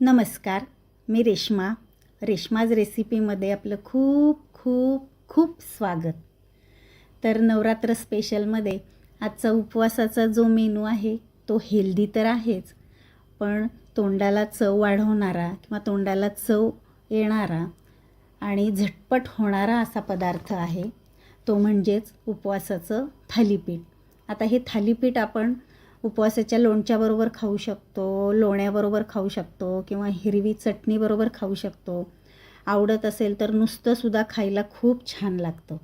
नमस्कार मी रेश्मा. रेश्माज रेसिपीमध्ये आपलं खूप खूप खूप स्वागत. तर नवरात्र स्पेशलमध्ये आजचा उपवासाचा जो मेनू आहे तो हेल्दी तर आहेच पण तोंडाला चव वाढवणारा किंवा तोंडाला चव येणारा आणि झटपट होणारा असा पदार्थ आहे तो म्हणजेच उपवासाचं थालीपीठ. आता हे थालीपीठ आपण उपवासाच्या लोणच्याबरोबर खाऊ शकतो लोण्याबरोबर खाऊ शकतो किंवा हिरवी चटणीबरोबर खाऊ शकतो. आवडत असेल तर नुसतंसुद्धा खायला खूप छान लागतं.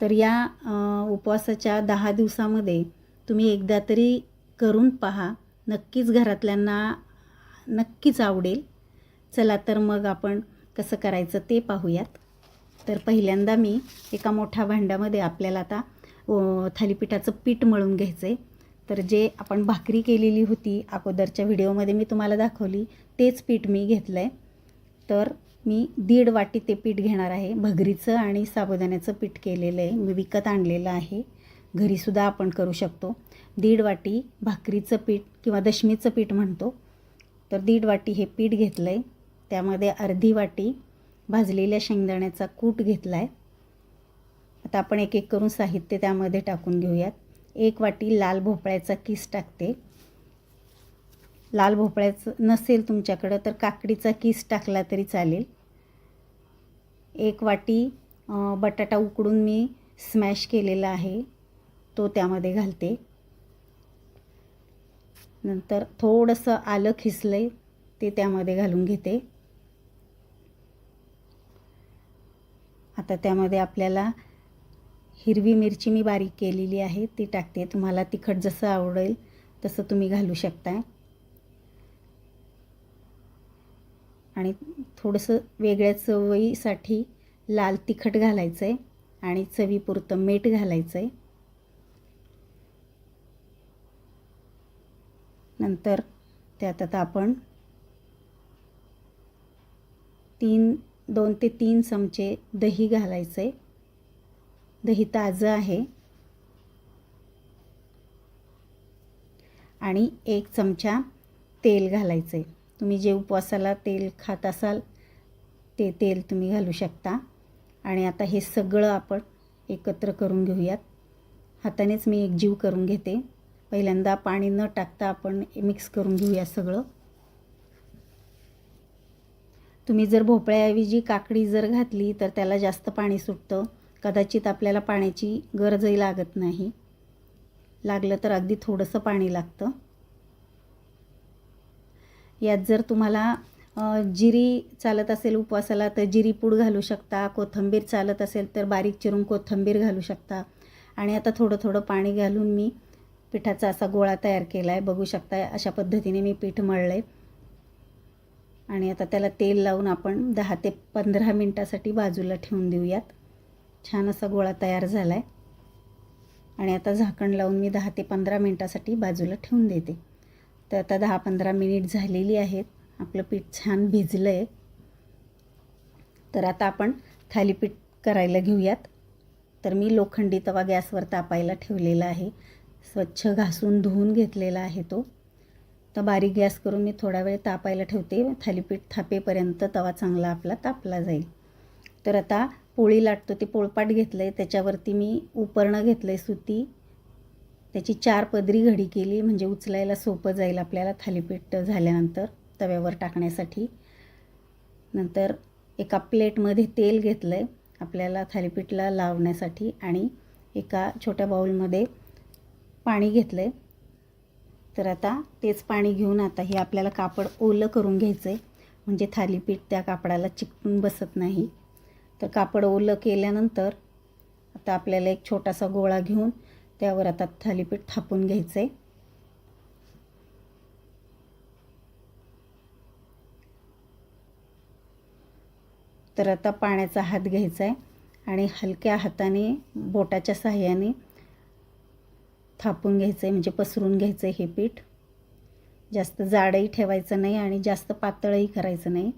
तर या उपवासाच्या दहा दिवसामध्ये तुम्ही एकदा तरी करून पहा. नक्कीच घरातल्यांना नक्कीच आवडेल. चला तर मग आपण कसं करायचं ते पाहूयात. तर पहिल्यांदा मी एका मोठ्या भांड्यामध्ये आपल्याला आता थालीपीठाचं पीठ मळून घ्यायचं आहे तर जे आपण भाकरी केलेली होती अगोदरच्या व्हिडिओमध्ये मी तुम्हाला दाखवली तेच पीठ मी घेतलं आहे तर मी दीड वाटी ते पीठ घेणार आहे. भगरीचं आणि साबुदाण्याचं पीठ केलेलं आहे. मी विकत आणलेलं आहे. घरीसुद्धा आपण करू शकतो. दीड वाटी भाकरीचं पीठ किंवा दशमीचं पीठ म्हणतो. तर दीड वाटी हे पीठ घेतलं आहे त्यामध्ये अर्धी वाटी भाजलेल्या शेंगदाण्याचा कूट घेतला आहे आता आपण एक एक करून साहित्य त्यामध्ये टाकून घेऊयात. एक वाटी लाल भोपळ्याचा किस टाकते. लाल भोपळ्याचं नसेल तुमच्याकडं तर काकडीचा किस टाकला तरी चालेल. एक वाटी बटाटा उकडून मी स्मॅश केलेला आहे तो त्यामध्ये घालते. नंतर थोडंसं आलं खिसलं आहे ते त्यामध्ये घालून घेते. आता त्यामध्ये आपल्याला हिरवी मिरची मी बारीक केलेली आहे ती टाकते. तुम्हाला तिखट जसं आवडेल तसं तुम्ही घालू शकता. आणि थोडंसं वेगळ्या चवईसाठी लाल तिखट घालायचं आहे आणि चवीपुरतं मीठ घालायचं आहे नंतर त्यात आता आपण तीन दोन ते तीन चमचे दही घालायचं आहे दही ताजं आहे. आणि एक चमचा तेल घालायचं आहे तुम्ही जे उपवासाला तेल खात असाल ते तेल तुम्ही घालू शकता. आणि आता हे सगळं आपण एकत्र करून घेऊयात. हातानेच मी एक जीव करून घेते. पहिल्यांदा पाणी न टाकता आपण मिक्स करून घेऊया सगळं. तुम्ही जर भोपळ्याऐवजी काकडी जर घातली तर त्याला जास्त पाणी सुटतं. कदाचित आपल्याला पाण्याची गरजही लागत नाही. लागलं तर अगदी थोडंसं पाणी लागतं. यात जर तुम्हाला जिरी चालत असेल उपवासाला तर जिरी पूड घालू शकता. कोथिंबीर चालत असेल तर बारीक चिरून कोथिंबीर घालू शकता. आणि आता थोडं थोडं पाणी घालून मी पिठाचा असा गोळा तयार केला आहे बघू शकता अशा पद्धतीने मी पीठ मळलं आहे आणि आता त्याला तेल लावून आपण दहा ते पंधरा मिनटासाठी बाजूला ठेवून देऊयात. छान असा गोळा तयार झाला आहे आणि आता झाकण लावून मी दहा ते पंधरा मिनटासाठी बाजूला ठेवून देते. तर आता दहा पंधरा मिनिट झालेली आहेत. आपलं पीठ छान भिजलं आहे तर आता आपण थालीपीठ करायला घेऊयात. तर मी लोखंडी तवा गॅसवर तापायला ठेवलेला आहे. स्वच्छ घासून धुवून घेतलेला आहे तो. तर बारीक गॅस करून मी थोडा वेळ तापायला ठेवते. थालीपीठ थापेपर्यंत तवा चांगला आपला तापला जाईल. तर आता पोळी लाटतो ते पोळपाट घेतलं आहे त्याच्यावरती मी उपरणं घेतलं आहे सुती. त्याची चार पदरी घडी केली म्हणजे उचलायला सोपं जाईल आपल्याला थालीपीठ झाल्यानंतर तव्यावर टाकण्यासाठी. नंतर एका प्लेटमध्ये तेल घेतलं आहे आपल्याला थालीपीठला लावण्यासाठी आणि एका छोट्या बाऊलमध्ये पाणी घेतलं आहे तर आता तेच पाणी घेऊन आता हे आपल्याला कापड ओलं करून घ्यायचं आहे म्हणजे थालीपीठ त्या कापडाला चिकटून बसत नाही. तर कापड ओलं केल्यानंतर आता आपल्याला एक छोटासा गोळा घेऊन त्यावर आता थालीपीठ थापून घ्यायचं आहे तर आता पाण्याचा हात घ्यायचा आहे आणि हलक्या हाताने बोटाच्या साह्याने थापून घ्यायचं आहे म्हणजे पसरून घ्यायचं आहे हे पीठ. जास्त जाडही ठेवायचं नाही आणि जास्त पातळही करायचं नाही.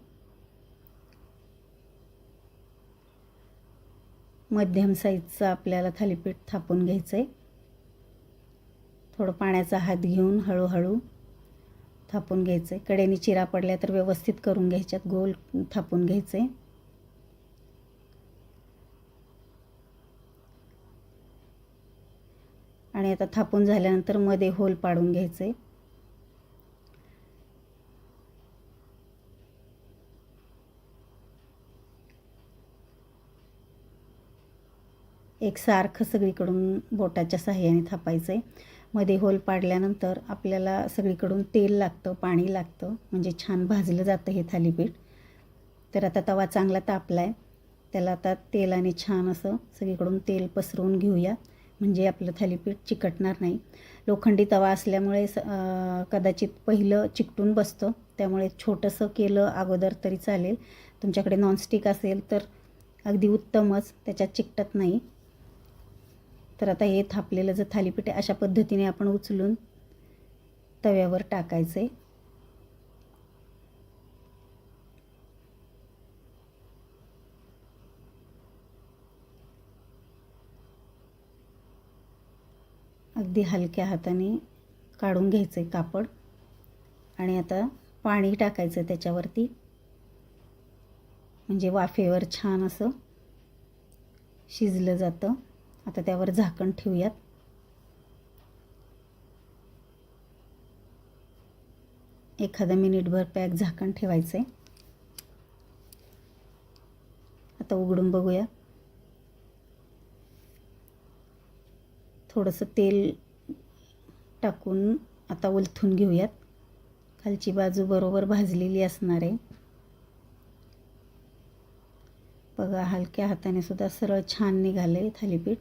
मध्यम साईजचं आपल्याला थालीपीठ थापून घ्यायचं आहे थोडं पाण्याचा हात घेऊन हळूहळू थापून घ्यायचं आहे कडेने चिरा पडल्या तर व्यवस्थित करून घ्यायच्यात. गोल थापून घ्यायचं आहे आणि आता थापून झाल्यानंतरमध्ये होल पाडून घ्यायचं आहे एक सारखं सगळीकडून बोटाच्या साह्याने थापायचं आहे मध्ये होल पाडल्यानंतर आपल्याला सगळीकडून तेल लागतं पाणी लागतं म्हणजे छान भाजलं जातं हे थालीपीठ. तर आता तवा चांगला तापला आहे त्याला आता तेलाने छान असं सगळीकडून तेल पसरवून घेऊया. म्हणजे आपलं थालीपीठ चिकटणार नाही. लोखंडी तवा असल्यामुळे स कदाचित पहिलं चिकटून बसतं. त्यामुळे छोटंसं केलं अगोदर तरी चालेल. तुमच्याकडे नॉनस्टिक असेल तर अगदी उत्तमच. त्याच्यात चिकटत नाही. तर आता हे थापलेलं जर थालीपीठ आहे अशा पद्धतीने आपण उचलून तव्यावर टाकायचं आहे अगदी हलक्या हाताने काढून घ्यायचं आहे कापड. आणि आता पाणी टाकायचं त्याच्यावरती. म्हणजे वाफेवर छान असं शिजलं जातं. आता त्यावर झाकण ठेवूयात. एखादा मिनिटभर पॅक झाकण ठेवायचं आहे आता उघडून बघूया. थोडंसं तेल टाकून आता उलथून घेऊयात. खालची बाजू बरोबर भाजलेली असणार आहे. बघा हलक्या हाताने सुद्धा सरळ छान निघाले थालीपीठ.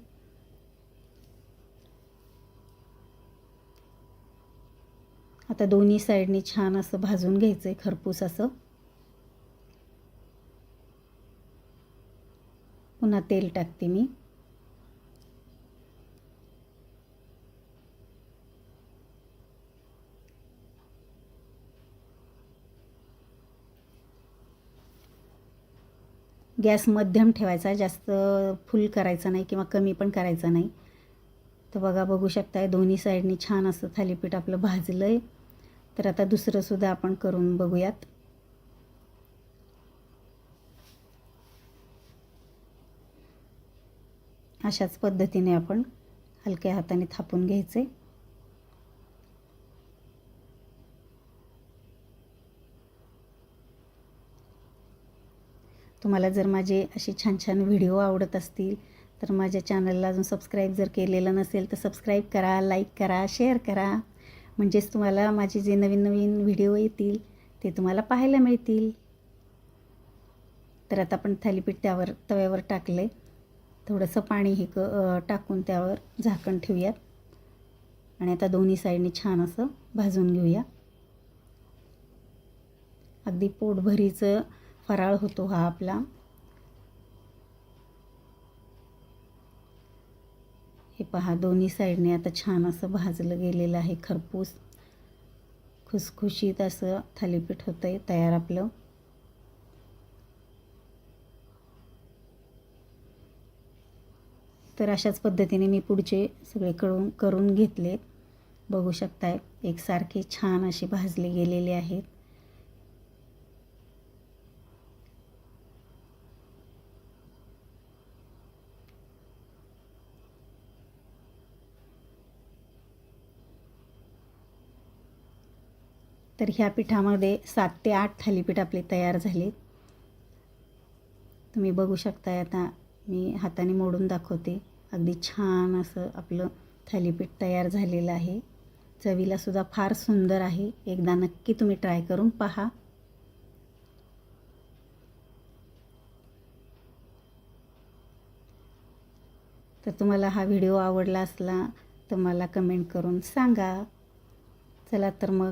आता दोन्ही साईडनी छान असं भाजून घ्यायचं आहे खरपूस असं. पुन्हा तेल टाकते मी. गॅस मध्यम ठेवायचा जास्त फुल करायचा नाही किंवा कमी पण करायचा नाही. तर बघा बघू शकताय दोन्ही साईडनी छान असं थालीपीठ आपलं भाजलं आहे तर आता दुसरंसुद्धा आपण करून बघूयात. अशाच पद्धतीने आपण हलक्या हाताने थापून घ्यायचे. तुम्हाला जर माझे असे छान छान व्हिडिओ आवडत असतील तर माझ्या चॅनलला अजून सबस्क्राईब जर केलेलं नसेल तर सबस्क्राईब करा लाईक करा शेअर करा. म्हणजेच तुम्हाला माझे जे नवीन नवीन व्हिडिओ येतील ते तुम्हाला पाहायला मिळतील. तर आता आपण थालीपीठ त्यावर तव्यावर टाकले थोडंसं पाणी हे क टाकून त्यावर झाकण ठेवूयात. आणि आता दोन्ही साईडने छान असं भाजून घेऊया. अगदी पोटभरीचं फराळ होतो हा आपला. हे पहा दोन्ही साईडने आता छान असं भाजलं गेलेलं आहे खरपूस. खुसखुशीत असं थालीपीठ होतं आहे तयार आपलं. तर अशाच पद्धतीने मी पुढचे सगळे करून करून घेतले बघू शकताय एकसारखे छान असे भाजले गेलेले आहेत. तर ह्या पिठामध्ये सात ते आठ थालीपीठ आपले तयार झाले. तुम्ही बघू शकताय आता मी हाताने मोडून दाखवते. अगदी छान असं आपलं थालीपीठ तयार झालेलं आहे. चवीलासुद्धा फार सुंदर आहे. एकदा नक्की तुम्ही ट्राय करून पहा. तर तुम्हाला हा व्हिडिओ आवडला असला तर मला कमेंट करून सांगा. चला तर मग.